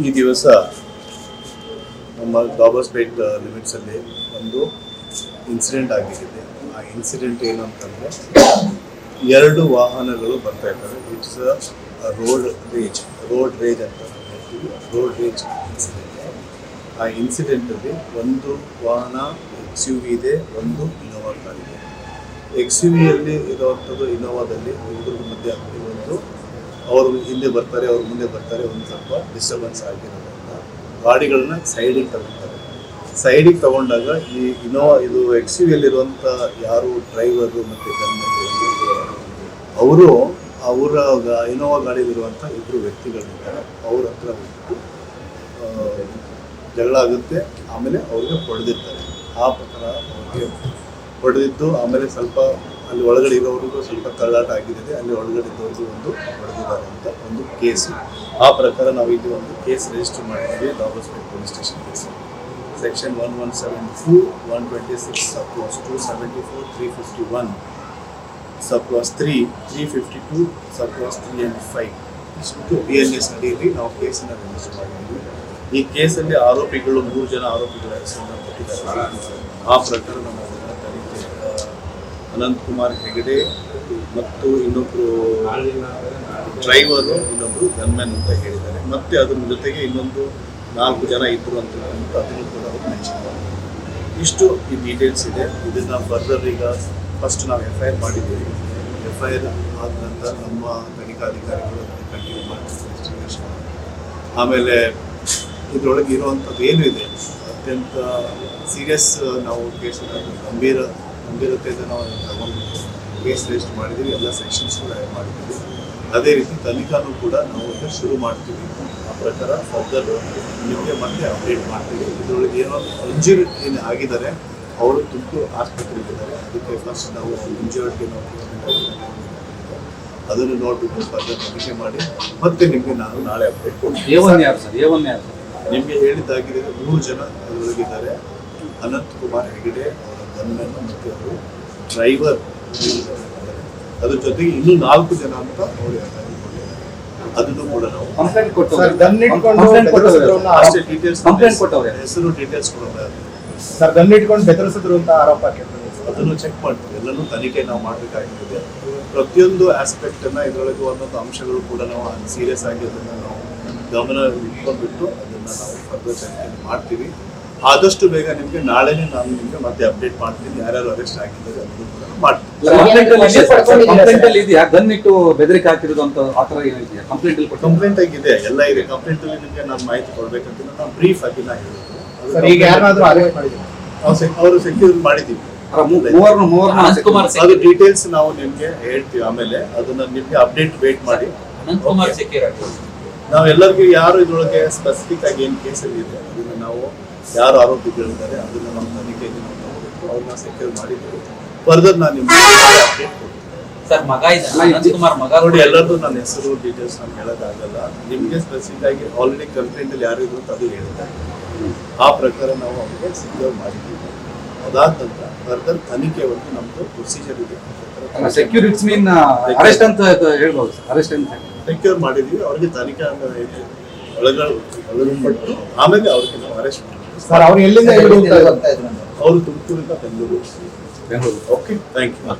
ಈ ದಿವಸ ನಮ್ಮ ಗಾಬರ್ಸ್ಪೇಟ್ ಲಿಮಿಟ್ಸಲ್ಲಿ ಒಂದು ಇನ್ಸಿಡೆಂಟ್ ಆಗಿದೆ ಆ ಇನ್ಸಿಡೆಂಟ್ ಏನಂತಂದರೆ ಎರಡು ವಾಹನಗಳು ಬರ್ತಾ ಇದ್ದಾವೆ. It's a road rage road rage ಅಂತ ಹೇಳ್ತೀವಿ. ರೋಡ್ ರೇಜ್ ಇನ್ಸಿಡೆಂಟ್ ಆ ಇನ್ಸಿಡೆಂಟಲ್ಲಿ ಒಂದು ವಾಹನ ಎಕ್ಸ್ ಯು ವಿ ಇದೆ ಒಂದು ಇನೋವಾ ಕಾರ್ ಇದೆ ಎಕ್ಸ್ ಯು ವಿಯಲ್ಲಿ ಇರೋವಂಥದ್ದು ಇನೋವಾದಲ್ಲಿ ಇಬ್ಬರ ಮಧ್ಯೆ ಅವರು ಹಿಂದೆ ಬರ್ತಾರೆ, ಅವ್ರು ಮುಂದೆ ಬರ್ತಾರೆ, ಒಂದು ಸ್ವಲ್ಪ ಡಿಸ್ಟರ್ಬೆನ್ಸ್ ಆಗಿರೋದ್ರಿಂದ ಗಾಡಿಗಳನ್ನ ಸೈಡಿಗೆ ತಗೊಳ್ತಾರೆ ಸೈಡಿಗೆ ತಗೊಂಡಾಗ ಈ ಇನೋವಾ ಇದು ಎಕ್ಸ್ ಯು ಯಾರು ಡ್ರೈವರು ಮತ್ತು ಅವರು ಅವರ ಇನೋವಾ ಗಾಡಿಯಲ್ಲಿರುವಂಥ ಇಬ್ಬರು ವ್ಯಕ್ತಿಗಳಿದ್ದಾರೆ ಅವ್ರ ಹತ್ರ ಹೋಗ್ಬಿಟ್ಟು ಜಗಳ ಆಗುತ್ತೆ, ಆಮೇಲೆ ಅವ್ರಿಗೆ ಹೊಡೆದಿರ್ತಾರೆ. ಆ ಪ್ರಕಾರ ಅವ್ರಿಗೆ ಹೊಡೆದಿದ್ದು, ಆಮೇಲೆ ಸ್ವಲ್ಪ ಅಲ್ಲಿ ಒಳಗಡೆ ಇರೋರಿಗೂ ಸ್ವಲ್ಪ ತಳ್ಳಾಟ ಆಗಿದೆ. ಅಲ್ಲಿ ಒಳಗಡೆ ಇದ್ದವ್ರಿಗೂ ಒಂದು ಹೊಡೆದಿದ್ದಾರೆ ಅಂತ ಒಂದು ಕೇಸು. ಆ ಪ್ರಕಾರ ನಾವು ಇಲ್ಲಿ ಒಂದು ಕೇಸ್ ರಿಜಿಸ್ಟರ್ ಮಾಡಿದ್ವಿ Dabaspet police station case section one one seven two one twenty six ಸಪ್ಲೋಸ್ two seventy four three fifty one ಸಪ್ಲಾಸ್ three three fifty two ಸಪ್ಲಾಸ್ three and five ಇಷ್ಟು ಬಿ ಎನ್ ಎಸ್ ಅಡಿಯಲ್ಲಿ ನಾವು ಕೇಸನ್ನು ರಿಜಿಸ್ಟರ್ ಮಾಡಿದ್ವಿ ಈ ಕೇಸಲ್ಲಿ ಆರೋಪಿಗಳು ಮೂರು ಜನ ಆರೋಪಿಗಳ ಹೆಸರನ್ನು ಕೊಟ್ಟಿದ್ದಾರೆ. ಆ ಪ್ರಕಾರ ನಮ್ಮ ಅದನ್ನ ತನಿಖೆ ಆ, ಅನಂತ್ ಕುಮಾರ್ ಹೆಗಡೆ ಮತ್ತು ಇನ್ನೊಬ್ಬರು ಡ್ರೈವರು ಇನ್ನೊಬ್ಬರು ಗನ್ಮ್ಯಾನ್ ಅಂತ ಹೇಳಿದ್ದಾರೆ. ಮತ್ತೆ ಅದರ ಜೊತೆಗೆ ಇನ್ನೊಂದು ನಾಲ್ಕು ಜನ ಇದ್ದರು ಅಂತ ಅದನ್ನು ಕೂಡ ಅವರು ಮೆನ್ಷನ್ ಇಷ್ಟು ಈ ಡೀಟೇಲ್ಸ್ ಇದೆ. ಇದನ್ನ ಫರ್ದರ್ ಈಗ ಫಸ್ಟ್ ನಾವು ಎಫ್ ಐ ಆರ್ ಮಾಡಿದ್ದೀವಿ. ಎಫ್ ಐ ಆರ್ ಆದ ನಂತರ ನಮ್ಮ ತನಿಖಾಧಿಕಾರಿಗಳು ಅದನ್ನು ಕಂಟಿನ್ಯೂ ಮಾಡ್ತಾರೆ. ಆಮೇಲೆ ಇದರೊಳಗೆ ಇರುವಂಥದ್ದು ಏನು ಇದೆ? ಅತ್ಯಂತ ಸೀರಿಯಸ್ ನಾವು ಕೇಸ್ ಗಂಭೀರ ಗಂಭೀರತೆಯಿಂದ ನಾವು ಅದನ್ನು ತಗೊಂಡ್ಬಿಟ್ಟು ಕೇಸ್ ರಿಜಿಸ್ಟರ್ ಮಾಡಿದ್ದೀವಿ ಎಲ್ಲ ಸೆಕ್ಷನ್ಸ್ ಕೂಡ ಆ್ಯಡ್ ಮಾಡಿದ್ದೀವಿ. ಅದೇ ರೀತಿ ತನಿಖಾನು ಕೂಡ ನಾವು ಈಗ ಶುರು ಮಾಡ್ತೀವಿ. ಆ ಪ್ರಕಾರ ಫರ್ದರ್ ನಿಮಗೆ ಮತ್ತೆ ಅಪ್ಡೇಟ್ ಮಾಡ್ತೀವಿ. ಇದರೊಳಗೆ ಏನೋ ಇಂಜುರಿ ಏನು ಆಗಿದ್ದಾರೆ ಅವರು ತುಮಕೂರು ಆಸ್ಪತ್ರೆಗಿದ್ದಾರೆ. ಅದಕ್ಕೆ ಫಸ್ಟ್ ನಾವು ಇಂಜುರ್ಡ್ಗೆ ನಾವು ಅದನ್ನು ನೋಡ್ಬಿಟ್ಟು ಫರ್ದರ್ ತನಿಖೆ ಮಾಡಿ ಮತ್ತೆ ನಿಮಗೆ ನಾನು ನಾಳೆ ಅಪ್ಡೇಟ್ ಕೊಡ್ತೀನಿ. ನಿಮಗೆ ಹೇಳಿದ್ದಾಗಿದೆ ಮೂರು ಜನ ಅದರೊಳಗಿದ್ದಾರೆ. ಅನಂತ್ ಕುಮಾರ್ ಹೆಗಡೆ ಅವರ ಡ್ರೈವರ್ ಅದ್ರ ಜೊತೆಗೆ ಇನ್ನೂ ನಾಲ್ಕು ಜನ ಅಂತ ಅವರು ಅದನ್ನು ಕೂಡ ನಾವು. ಹೆಸರು ಡೀಟೇಲ್ಸ್ ಕೊಡೋಣ. ಸರ್ ಗನ್ ಇಟ್ಕೊಂಡು ಬೆದರಿಸಿದ್ರು ಅಂತ ಆರೋಪ ಅದನ್ನು ಚೆಕ್ ಮಾಡ್ತೀವಿ. ಎಲ್ಲನೂ ತನಿಖೆ ನಾವು ಮಾಡಬೇಕಾಗಿದೆ ಪ್ರತಿಯೊಂದು ಆಸ್ಪೆಕ್ಟ್ ಅನ್ನ ಇದರೊಳಗೆ ಒಂದೊಂದು ಅಂಶಗಳು ಕೂಡ ನಾವು ಸೀರಿಯಸ್ ಆಗಿ ಅದನ್ನ ನಾವು ಗಮನ ಇಟ್ಕೊಂಡ್ಬಿಟ್ಟು ಅದನ್ನ ನಾವು ಫರ್ದರ್ ಚೆಕ್ ಮಾಡ್ತೀವಿ. ಆದಷ್ಟು ಬೇಗ ನಿಮಗೆ ನಾಳೆನೇ ನಾನು ನಿಮಗೆ ಮತ್ತೆ ಅಪ್ಡೇಟ್ ಮಾಡ್ತೀನಿ. ಯಾರ್ಯಾರು ಅರೆಸ್ಟ್ ಆಗಿದ್ದಾರೆ ಅದನ್ನು ಕೂಡ ಮಾಡ್ತೀನಿ. ಕಂಪ್ಲೇಂಟ್ ಆಗಿದೆ ಎಲ್ಲ ಇದೆ. ಕಂಪ್ಲೇಂಟ್ ಅಲ್ಲಿ ನಿಮಗೆ ನಾನು ಮಾಹಿತಿ ಕೊಡ್ಬೇಕಂತ ನಾನು ಬ್ರೀಫ್ ಆಗಿ ನಾ ಅವರು ಸೆಕ್ಯೂರ್ ಅದು ಡೀಟೇಲ್ಸ್ ನಾವು ನಿಮ್ಗೆ ಹೇಳ್ತೀವಿ ಆಮೇಲೆ. ಅದನ್ನ ನಿಮ್ಗೆ ಅಪ್ಡೇಟ್ ವೇಟ್ ಮಾಡಿ. ಸೆಕ್ಯೂರ್ ನಾವು ಎಲ್ಲರಿಗೂ ಯಾರು ಇದ್ರೊಳಗೆ ಸ್ಪೆಸಿಫಿಕ್ ಆಗಿ ಏನು ಕೇಸಲ್ಲಿ ಇದೆ ಅದನ್ನ ನಾವು ಯಾರು ಆರೋಪಿಗಳಿದ್ದಾರೆ ಅದನ್ನ ನಮ್ಮ ತನಿಖೆಗೆ ನಾವು ತಗೋಬೇಕು. ಅವ್ರನ್ನ ಸೆಕ್ಯೂರ್ ಮಾಡಿದ್ದೀವಿ. ಫರ್ದರ್ ನಾನು ನಿಮ್ಗೆ ಅಪ್ಡೇಟ್ ಕೊಡ್ತೀನಿ. ನೋಡಿ ಕೂಡ ಎಲ್ಲರದ್ದು ನನ್ನ ಹೆಸರು ಡೀಟೇಲ್ಸ್ ನಾನು ಹೇಳೋಕ್ಕಾಗಲ್ಲ. ನಿಮಗೆ ಸ್ಪೆಸಿಫಿಕ್ ಆಗಿ ಆಲ್ರೆಡಿ ಕಂಪ್ಲೇಂಟ್ ಅಲ್ಲಿ ಯಾರು ಇದ್ರು ಅದು ಹೇಳಿದ್ದಾರೆ ಆ ಪ್ರಕಾರ ನಾವು ಅವ್ರಿಗೆ ಸೆಕ್ಯೂರ್ ಮಾಡಿದ್ದೀವಿ. ಅದಾದ ನಂತರ ಫರ್ದರ್ ತನಿಖೆ ಒಂದು ನಮ್ದು ಪ್ರೊಸೀಜರ್ ಇದೆ. ಸೆಕ್ಯೂರ್ ಇಟ್ಸ್ ಮೀನ್ ಅರೆಸ್ಟ್ ಅಂತ ಹೇಳ್ಬೋದು ಅರೆಸ್ಟ್ ಅಂತ ಸೆಕ್ಯೂರ್ ಮಾಡಿದೀವಿ ಅವ್ರಿಗೆ ತನಿಖೆ ಒಳಗಡೆ ಆಮೇಲೆ ಅವ್ರಿಗೆ ನಾವು ಅರೆಸ್ಟ್ ಮಾಡಿದ್ವಿ. ಸರ್ ಅವ್ರು ಎಲ್ಲಿಂದ? ಅವರು ತುಮಕೂರಿಂದ Bengaluru. Bengaluru. Okay thank you